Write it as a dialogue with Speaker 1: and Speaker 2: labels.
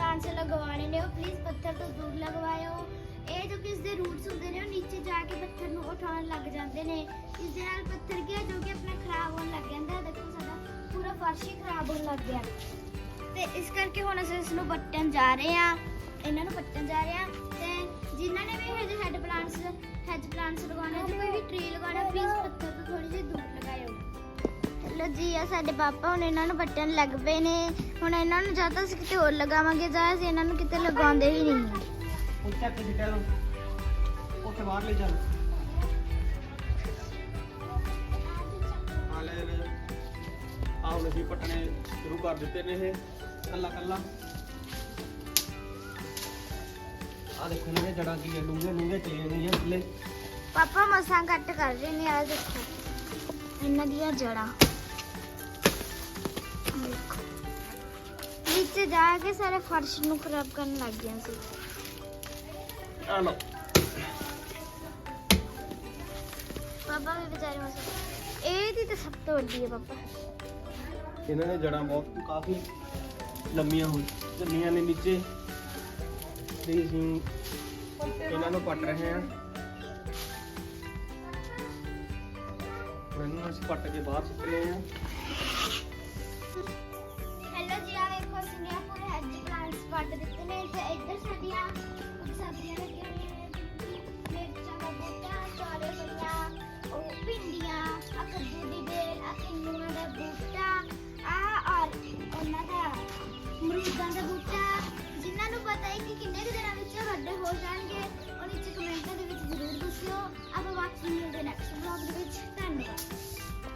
Speaker 1: ਦੇ hedge plants ਲਗਵਾਉਣੇ ਨੇ, ਉਹ ਪਲੀਜ਼ ਪੱਥਰ ਤੋਂ ਦੂਰ ਲਗਵਾਇਓ। ਇਹ ਜੋ ਕਿ ਇਸਦੇ ਰੂਟਸ ਹੁੰਦੇ ਨੇ, ਉਹ ਨੀਚੇ ਜਾ ਕੇ ਪੱਥਰ ਨੂੰ ਉਠਾਉਣ ਲੱਗ ਜਾਂਦੇ ਨੇ। ਇਸ ਦੇ ਨਾਲ ਪੱਥਰ ਕੀ ਹੈ ਜੋ ਕਿ ਆਪਣਾ ਖਰਾਬ ਹੋਣ ਲੱਗ ਜਾਂਦਾ ਹੈ। ਦੇਖੋ ਸਾਡਾ ਪੂਰਾ ਫਰਸ਼ ਹੀ ਖਰਾਬ ਹੋਣ ਲੱਗ ਗਿਆ। ਤੇ ਇਸ ਕਰਕੇ ਹੁਣ ਅਸੀਂ ਇਸ ਨੂੰ ਪੱਟਣ ਜਾ ਰਹੇ ਹਾਂ। ਇਹਨਾਂ ਨੂੰ ਪੱਟਣ ਜਾ ਰਹੇ ਹਾਂ। ਤੇ ਜਿਨ੍ਹਾਂ ਨੇ ਵੀ ਹਜੇ ਹੈਡ ਪਲਾਂਟਸ ਹੈਜ ਪਲਾਂਟਸ ਲਗਾਉਣੇ ਤੇ ਕੋਈ ਵੀ ਟ੍ਰੀ ਲਗਾਉਣਾ ਪਲੀਜ਼ ਪੱਥਰ ਜੀ ਆ ਸਾਡੇ ਪਾਪਾ ਹੁਣ ਇਹਨਾਂ ਨੂੰ ਪੱਟਣ ਲੱਗ ਪਏ ਨੇ। ਹੁਣ ਇਹਨਾਂ ਨੂੰ ਜਾਂ ਤਾਂ ਅਸੀਂ ਕਿਤੇ ਹੋਰ ਲਗਾਵਾਂਗੇ ਜਾਂ ਅਸੀਂ ਇਹਨਾਂ ਨੂੰ ਕਿਤੇ ਲਗਾਉਂਦੇ ਹੀ ਨਹੀਂ।
Speaker 2: ਉੱਥੇ ਲੋ ਬਾਹਰ ਲੈ ਚੱਲ ਆ ਲੈ ਲੈ। ਆਹ ਹੁਣ ਅਸੀਂ ਪੱਟਣੇ ਸ਼ੁਰੂ ਕਰ ਦਿੱਤੇ ਨੇ ਇਹ। ਕੱਲਾ ਕੱਲਾ। ਆ ਦੇਖੋ ਦੇ ਜੜਾਂ ਕੀ ਹੈ ਡੂੰਘੇ ਡੂੰਘੇ ਚਲੇ ਨਹੀਂ ਆ ਥੱਲੇ।
Speaker 1: ਪਾਪਾ ਮਸਾਂ ਕੱਟ ਕਰ ਰਹੇ ਨੇ ਆ ਦੇਖੋ। ਇਹਨਾਂ ਦੀਆਂ ਜੜਾਂ। ਵਿੱਚ ਜਾ ਕੇ ਸਾਰੇ ਫਰਸ਼ ਨੂੰ ਖਰਾਬ ਕਰਨ ਲੱਗ ਗਿਆ ਸੀ
Speaker 2: ਆ ਲੋ
Speaker 1: ਪਾਪਾ ਵੀ ਵਿਚਾਰੇ ਮਸਾਂ ਇਹ ਦੀ ਤਾਂ ਸਭ ਤੋਂ ਵੱਡੀ ਹੈ ਪਾਪਾ
Speaker 2: ਇਹਨਾਂ ਨੇ ਜੜਾਂ ਬਹੁਤ ਕਾਫੀ ਲੰਮੀਆਂ ਹੋ ਚੱਲੀਆਂ ਨੇ ਨੀਚੇ ਤੇ ਅਸੀਂ ਇਹਨਾਂ ਨੂੰ ਪੱਟ ਰਹੇ ਹਾਂ ਹੁਣ ਇਹਨੂੰ ਅਸੀਂ ਪੱਟ ਕੇ ਬਾਹਰ ਸੁੱਟ ਰਹੇ ਹਾਂ
Speaker 1: இன்னைக்கு நெகுதுடா